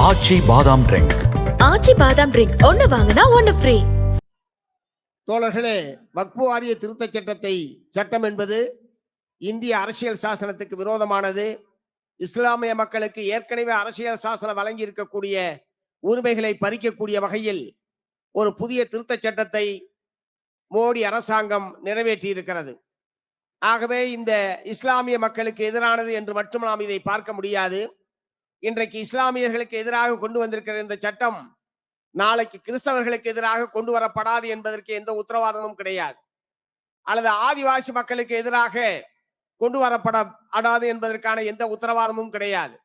ஆச்சி பாதாம் ட்ரிங்க் ஆச்சி பாதாம் ட்ரிங்க் ஒன்னு வாங்கினா ஒன்னு ஃப்ரீ தோழர்களே வக்பு வாரிய திருத்தச் சட்டத்தை சட்டம் என்பது இந்திய அரசியல் சாசனத்துக்கு விரோதமானது. இஸ்லாமிய மக்களுக்கு ஏற்கனவே அரசியல் சாசனம் வழங்கி இருக்கக்கூடிய உரிமைகளை பறிக்கக்கூடிய வகையில் ஒரு புதிய திருத்தச் சட்டத்தை மோடி அரசாங்கம் நிறைவேற்றி இருக்கிறது ஆகவே இந்த இஸ்லாமிய மக்களுக்கு எதிரானது என்று மட்டும் நாம் இதை பார்க்க முடியாது. இன்றைக்கு இஸ்லாமியர்களுக்கு எதிராக கொண்டு வந்திருக்கிற இந்த சட்டம் நாளைக்கு கிறிஸ்தவர்களுக்கு எதிராக கொண்டு வரப்படாது என்பதற்கு எந்த உத்தரவாதமும் கிடையாது. அல்லது ஆதிவாசி மக்களுக்கு எதிராக கொண்டு வரப்படாது என்பதற்கான எந்த உத்தரவாதமும் கிடையாது.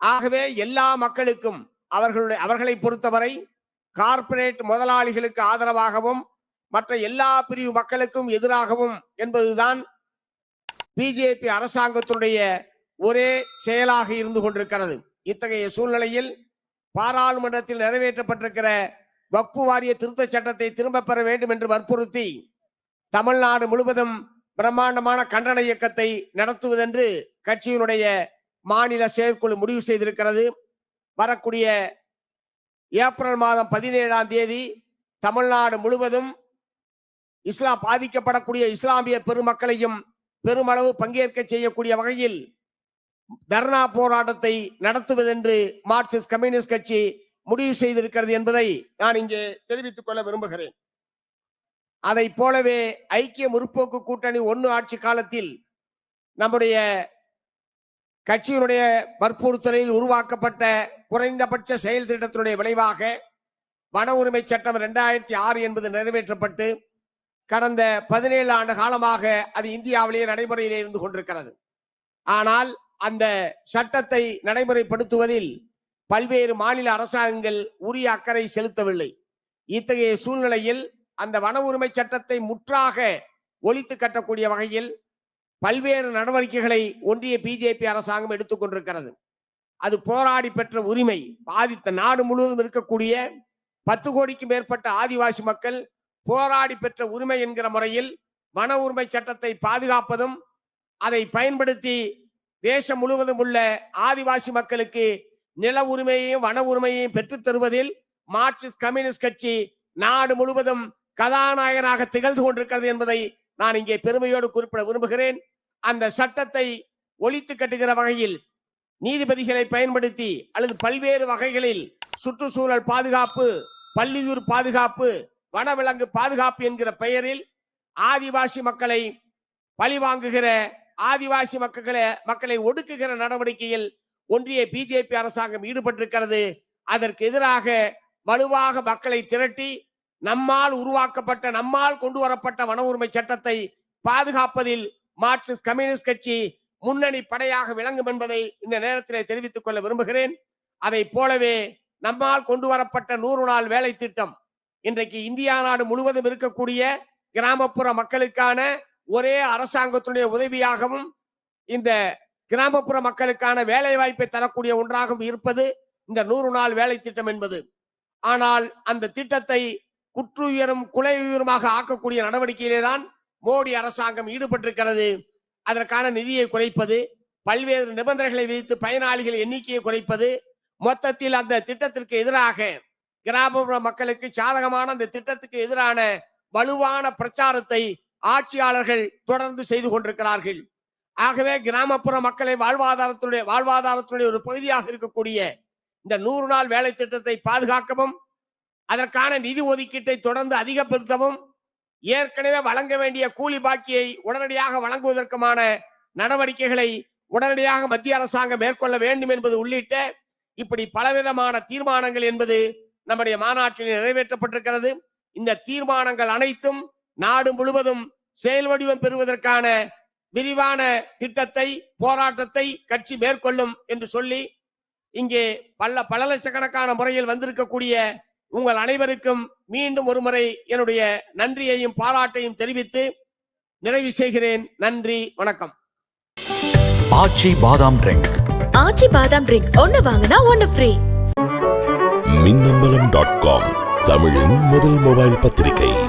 ஆகவே எல்லா மக்களுக்கும் அவர்களுடைய அவர்களை பொறுத்தவரை கார்ப்பரேட் முதலாளிகளுக்கு ஆதரவாகவும் மற்ற எல்லா பிரிவு மக்களுக்கும் எதிராகவும் என்பதுதான் பிஜேபி அரசாங்கத்தினுடைய ஒரே செயலாக இருந்து கொண்டிருக்கிறது. இத்தகைய சூழ்நிலையில் பாராளுமன்றத்தில் நிறைவேற்றப்பட்டிருக்கிற வக்பு வாரிய திருத்த சட்டத்தை திரும்பப் பெற வேண்டும் என்று வற்புறுத்தி தமிழ்நாடு முழுவதும் பிரம்மாண்டமான கண்டன இயக்கத்தை நடத்துவதென்று கட்சியினுடைய மாநில செயற்குழு முடிவு செய்திருக்கிறது. வரக்கூடிய ஏப்ரல் மாதம் பதினேழாம் தேதி தமிழ்நாடு முழுவதும் இஸ்லாம் பாதிக்கப்படக்கூடிய இஸ்லாமிய பெருமக்களையும் பெருமளவு பங்கேற்க செய்யக்கூடிய வகையில் தர்ணா போராட்டத்தை நடத்துவதென்று மார்க்சிஸ்ட் கம்யூனிஸ்ட் கட்சி முடிவு செய்திருக்கிறது என்பதை நான் இங்கே தெரிவித்துக் கொள்ள விரும்புகிறேன். அதை போலவே ஐக்கிய முற்போக்கு கூட்டணி ஒன்று ஆட்சி காலத்தில் நம்முடைய கட்சியினுடைய வற்புறுத்தலில் உருவாக்கப்பட்ட குறைந்தபட்ச செயல் திட்டத்தினுடைய விளைவாக வன உரிமை சட்டம் ரெண்டாயிரத்தி ஆறு என்பது நிறைவேற்றப்பட்டு கடந்த பதினேழு ஆண்டு காலமாக அது இந்தியாவிலேயே நடைமுறையிலே இருந்து கொண்டிருக்கிறது. ஆனால் அந்த சட்டத்தை நடைமுறைப்படுத்துவதில் பல்வேறு மாநில அரசாங்கங்கள் உரிய அக்கறை செலுத்தவில்லை. இத்தகைய சூழ்நிலையில் அந்த வன உரிமை சட்டத்தை முற்றாக ஒழித்து கட்டக்கூடிய வகையில் பல்வேறு நடவடிக்கைகளை ஒன்றிய பிஜேபி அரசாங்கம் எடுத்துக்கொண்டிருக்கிறது அது போராடி பெற்ற உரிமை பாதித்த நாடு முழுவதும் இருக்கக்கூடிய பத்து கோடிக்கும் மேற்பட்ட ஆதிவாசி மக்கள் போராடி பெற்ற உரிமை என்கிற முறையில் வன உரிமை சட்டத்தை பாதுகாப்பதும் அதை பயன்படுத்தி தேசம் முழுவதும் உள்ள ஆதிவாசி மக்களுக்கு நில உரிமையையும் வன உரிமையையும் பெற்றுத் தருவதில் மார்க்சிஸ்ட் கம்யூனிஸ்ட் கட்சி நாடு முழுவதும் கதாநாயகனாக திகழ்ந்து கொண்டிருக்கிறது என்பதை நான் இங்கே பெருமையோடு குறிப்பிட விரும்புகிறேன். அந்த சட்டத்தை ஒழித்து கட்டுகிற வகையில் நீதிபதிகளை பயன்படுத்தி அல்லது பல்வேறு வகைகளில் சுற்றுச்சூழல் பாதுகாப்பு பள்ளியூர் பாதுகாப்பு வனவிலங்கு பாதுகாப்பு என்கிற பெயரில் ஆதிவாசி மக்களை பழிவாங்குகிற ஆதிவாசி மக்களை மக்களை ஒடுக்குகிற நடவடிக்கையில் ஒன்றிய பிஜேபி அரசாங்கம் ஈடுபட்டிருக்கிறது. அதற்கு எதிராக வலுவாக மக்களை திரட்டி நம்மால் உருவாக்கப்பட்ட நம்மால் கொண்டு வரப்பட்ட வன உரிமை சட்டத்தை பாதுகாப்பதில் மார்க்சிஸ்ட் கம்யூனிஸ்ட் கட்சி முன்னணி படையாக விளங்கும் என்பதை இந்த நேரத்திலே தெரிவித்துக் கொள்ள விரும்புகிறேன். அதை போலவே நம்மால் கொண்டு வரப்பட்ட நூறு நாள் வேலை திட்டம் இன்றைக்கு இந்தியா நாடு முழுவதும் இருக்கக்கூடிய கிராமப்புற மக்களுக்கான ஒரே அரசாங்கத்தினுடைய உதவியாகவும் இந்த கிராமப்புற மக்களுக்கான வேலை வாய்ப்பை தரக்கூடிய ஒன்றாகவும் இருப்பது இந்த நூறு நாள் வேலை திட்டம் என்பது. ஆனால் அந்த திட்டத்தை குற்றுயரும் குலை உயருமாக ஆக்கக்கூடிய நடவடிக்கையிலே தான் மோடி அரசாங்கம் ஈடுபட்டிருக்கிறது. அதற்கான நிதியை குறைப்பது பல்வேறு நிபந்தனைகளை விதித்து பயனாளிகள் எண்ணிக்கையை குறைப்பது மொத்தத்தில் அந்த திட்டத்திற்கு எதிராக கிராமப்புற மக்களுக்கு சாதகமான அந்த திட்டத்துக்கு எதிரான வலுவான பிரச்சாரத்தை ஆட்சியாளர்கள் தொடர்ந்து செய்து கொண்டிருக்கிறார்கள். ஆகவே கிராமப்புற மக்களை வாழ்வாதாரத்துடைய வாழ்வாதாரத்துடைய ஒரு பகுதியாக இருக்கக்கூடிய இந்த நூறு நாள் வேலை திட்டத்தை பாதுகாக்கவும் அதற்கான நிதி ஒதுக்கீட்டை தொடர்ந்து அதிகப்படுத்தவும் ஏற்கனவே வழங்க வேண்டிய கூலி பாக்கியை உடனடியாக வழங்குவதற்குமான நடவடிக்கைகளை உடனடியாக மத்திய அரசாங்கம் மேற்கொள்ள வேண்டும் என்பது உள்ளிட்ட இப்படி பலவிதமான தீர்மானங்கள் என்பது நம்முடைய மாநாட்டில் நிறைவேற்றப்பட்டிருக்கிறது. இந்த தீர்மானங்கள் அனைத்தும் நாடு முழுவதும் செயல் வடிவம் பெறுவதற்கான விரிவான திட்டத்தை போராட்டத்தை கட்சி மேற்கொள்ளும் என்று சொல்லி இங்கே பல பல லட்சக்கணக்கான முறையில் வந்திருக்கக்கூடிய உங்கள் அனைவருக்கும் மீண்டும் ஒருமுறை என்னுடைய நன்றியையும் பாராட்டையும் தெரிவித்து நிறைவு செய்கிறேன். நன்றி வணக்கம். ஆச்சி பாதாம் ட்ரிங்க். ஆச்சி பாதாம் ட்ரிங்க். ஒன்னு வாங்கினா ஒன்னு ஃப்ரீ. Minnambalam dot com. தமிழின் முதல் மொபைல் பத்திரிகை.